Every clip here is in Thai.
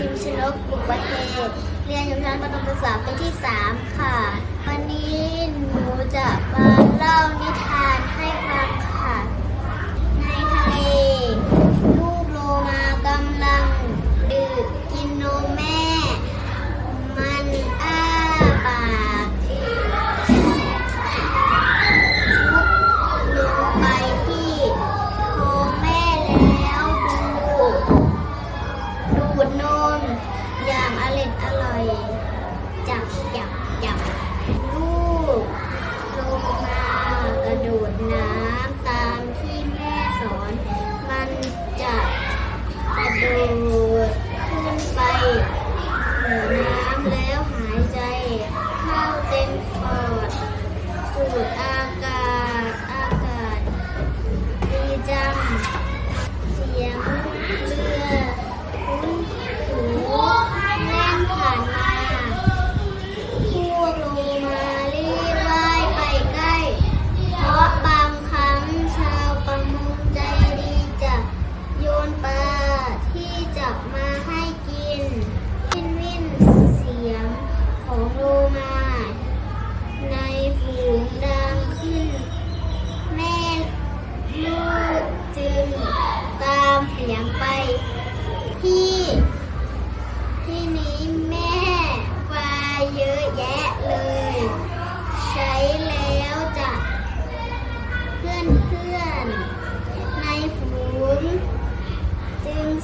พิมชนกบุประเทศเรียนอยู่ชั้นประถมศึกษาปีที่ 3 ค่ะ วันนี้หนูจะมาเล่านิทานให้ฟัง จับจับลูกลงมากระโดดน้ำตามที่แม่สอน มันจะกระโดดขึ้นไปเหนือน้ำแล้วหายใจ เข้าเต็มปอดสูดอา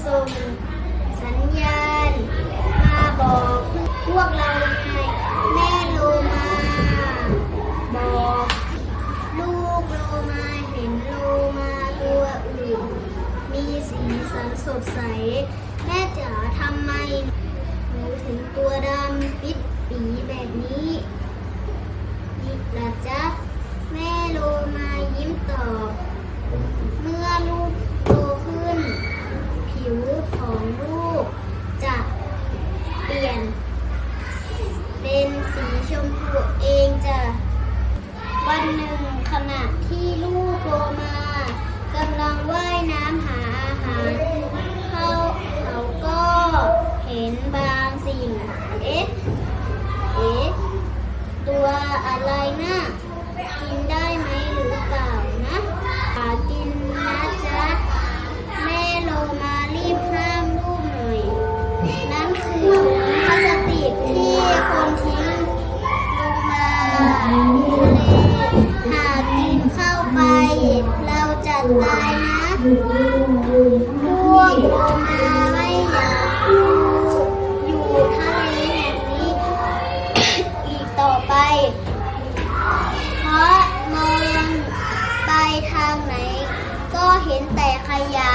ส่ง สัญญาณ มาบอกพวกเราไงแม่โลมาบอก ลูกโลมาเห็นโลมาตัวอื่น มีสีสันสดใส แม่จ๋าทำไมหนูถึงตัวดำปิดปีแบบนี้นี่ละจ๊ะ แม่โลมายิ้มตอบ เมื่อลูกโตขึ้น ผิว ของลูก จะเปลี่ยน เป็นสีชมพูเองจะวันหนึ่งขณะที่ลูกโลมากำลังว่ายน้ำหาอาหารเขาเขาก็เห็นบางสิ่ง เอ๊ะ เอ๊ะ ตัวอะไรนะกินได้ไหม พลาสติกที่คนทิ้งลงมาทะเลหากกินเข้าไป เราจะตายนะพวกโลมาไม่อยากอยู่ทะเลแห่งนี้ อีกต่อไป เพราะมองไปทางไหน ก็เห็นแต่ขยะ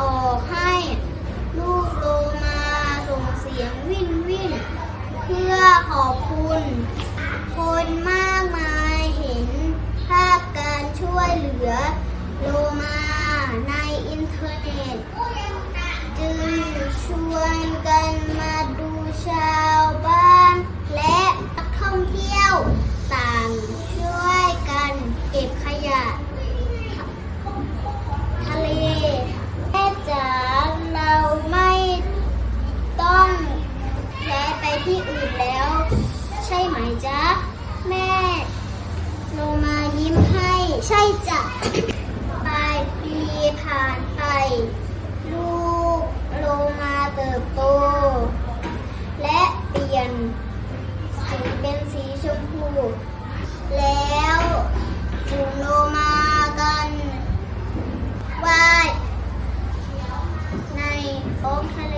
ออกให้ลูกโลมาส่งเสียงวิ่นวิ่นเพื่อขอบคุณ คนมากมายเห็นภาพการช่วยเหลือโลมาในอินเทอร์เน็ต จึงชวน ใช่จ้ะปลายปีผ่านไป ลูกโลมาเติบโต และเปลี่ยนสีเป็นสีชมพู แล้วถูงโลมากันว่ายในท้องทะเล